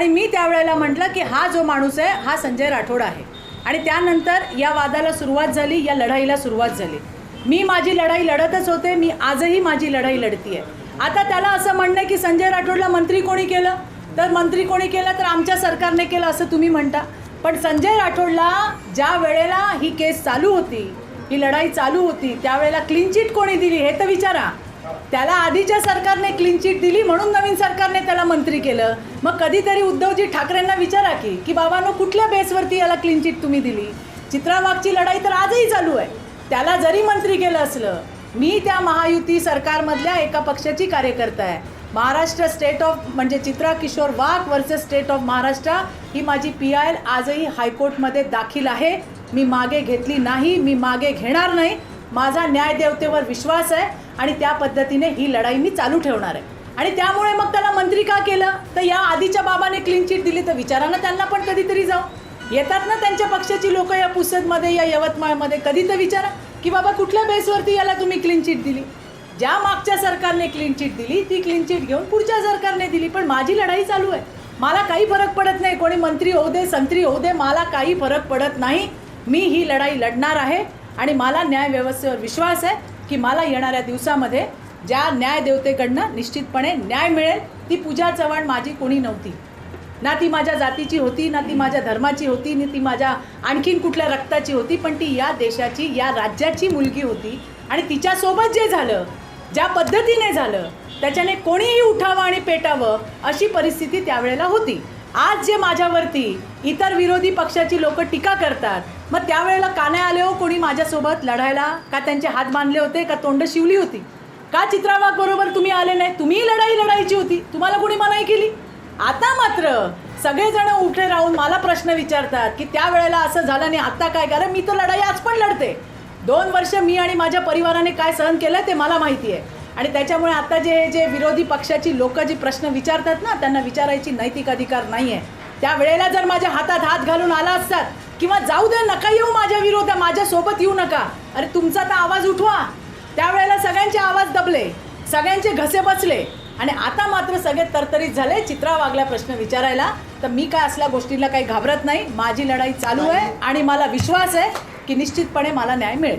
आणि मी त्यावेळेला म्हटलं की हा जो माणूस आहे हा संजय राठोड आहे. आणि त्यानंतर या वादाला सुरुवात झाली या लढाईला सुरुवात झाली. मी माझी लढाई लढतच होते मी आजही माझी लढाई लढती आहे आता त्याला असं म्हणणं की संजय राठोडला मंत्री कोणी केलं? तर मंत्री कोणी केलं? तर आमच्या सरकारने केलं असं तुम्ही म्हणता. पण संजय राठोडला ज्या वेळेला ही केस चालू होती ही लढाई चालू होती त्यावेळेला क्लीन चिट कोणी दिली हे तर विचारा. त्याला आधीच्या सरकारने क्लीन चिट दिली म्हणून नवीन सरकारने त्याला मंत्री केलं. मग कधीतरी उद्धवजी ठाकरेंना विचारा की की बाबांनो कुठल्या बेसवरती याला क्लीन चिट तुम्ही दिली? चित्रावागची लढाई तर आजही चालू आहे. त्याला जरी मंत्री केलं असलं मी त्या महायुती सरकारमधल्या एका पक्षाची कार्यकर्ता आहे. महाराष्ट्र स्टेट ऑफ म्हणजे Chitra Kishore Wagh versus state of Maharashtra ही माझी पी आय एल आजही हायकोर्टमध्ये दाखल आहे. मी मागे घेतली नाही मी मागे घेणार नाही. माझा न्यायदेवतेवर विश्वास आहे आणि त्या पद्धतीने ही लढाई मी चालू ठेवणार आहे. आणि त्यामुळे मग त्याला मंत्री का केलं? तर या आधीच्या बाबाने क्लीन चिट दिली तर विचारा ना त्यांना पण कधीतरी जाऊ येतात ना त्यांच्या पक्षाची लोक या पुसदमध्ये या यवतमाळमध्ये? कधी तर विचारा की बाबा कुठल्या बेसवरती याला तुम्ही क्लीन चिट दिली? ज्या मागच्या सरकारने क्लीन चिट दिली ती क्लीन चिट घेऊन पुढच्या सरकारने दिली. पण माझी लढाई चालू आहे. मला काही फरक पडत नाही. कोणी मंत्री होऊ दे संत्री होऊ दे मला काही फरक पडत नाही. मी ही लढाई लढणार आहे. आणि मला न्याय व्यवस्थेवर विश्वास आहे की मला येणाऱ्या दिवसामध्ये ज्या न्यायदेवतेकडनं निश्चितपणे न्याय मिळेल ती पूजा चव्हाण माझी कोणी नव्हती. ना ती माझ्या जातीची होती ना ती माझ्या धर्माची होती ना ती माझ्या आणखीन कुठल्या रक्ताची होती पण ती या देशाची या राज्याची मुलगी होती आणि तिच्यासोबत जे झालं ज्या पद्धतीने झालं त्याच्याने कोणीही उठावं आणि पेटावं अशी परिस्थिती त्यावेळेला होती. आज जे माझ्यावरती इतर विरोधी पक्षाची लोक टीका करतात मग त्यावेळेला का नाही आले हो कोणी माझ्यासोबत लढायला? का त्यांचे हात बांधले होते? का तोंड शिवली होती? का चित्रावाग बरोबर तुम्ही आले नाही? तुम्ही लढाई लढायची होती. तुम्हाला कोणी मनाई केली? आता मात्र सगळेजण उठे राहून मला प्रश्न विचारतात की त्यावेळेला असं झालं नाही आता काय? कारण मी तर लढाई आज पण लढते. दोन वर्ष मी आणि माझ्या परिवाराने काय सहन केलं ते मला माहिती आहे. आणि त्याच्यामुळे आता जे जे विरोधी पक्षाची लोक जे प्रश्न विचारतात ना त्यांना विचारायची नैतिक अधिकार नाही आहे त्या वेळेला जर माझ्या हातात हात घालून आला असतात किंवा जाऊ दे नका येऊ माझ्या विरोधात माझ्यासोबत येऊ नका. अरे तुमचा तर आवाज उठवा. त्यावेळेला सगळ्यांचे आवाज दबले सगळ्यांचे घसे बसले. आणि आता मात्र सगळे तरतरीत झाले चित्रा वागल्या प्रश्न विचारायला. तर मी काय असल्या गोष्टीला काही घाबरत नाही. माझी लढाई चालू आहे आणि मला विश्वास आहे की निश्चितपणे मला न्याय मिळेल.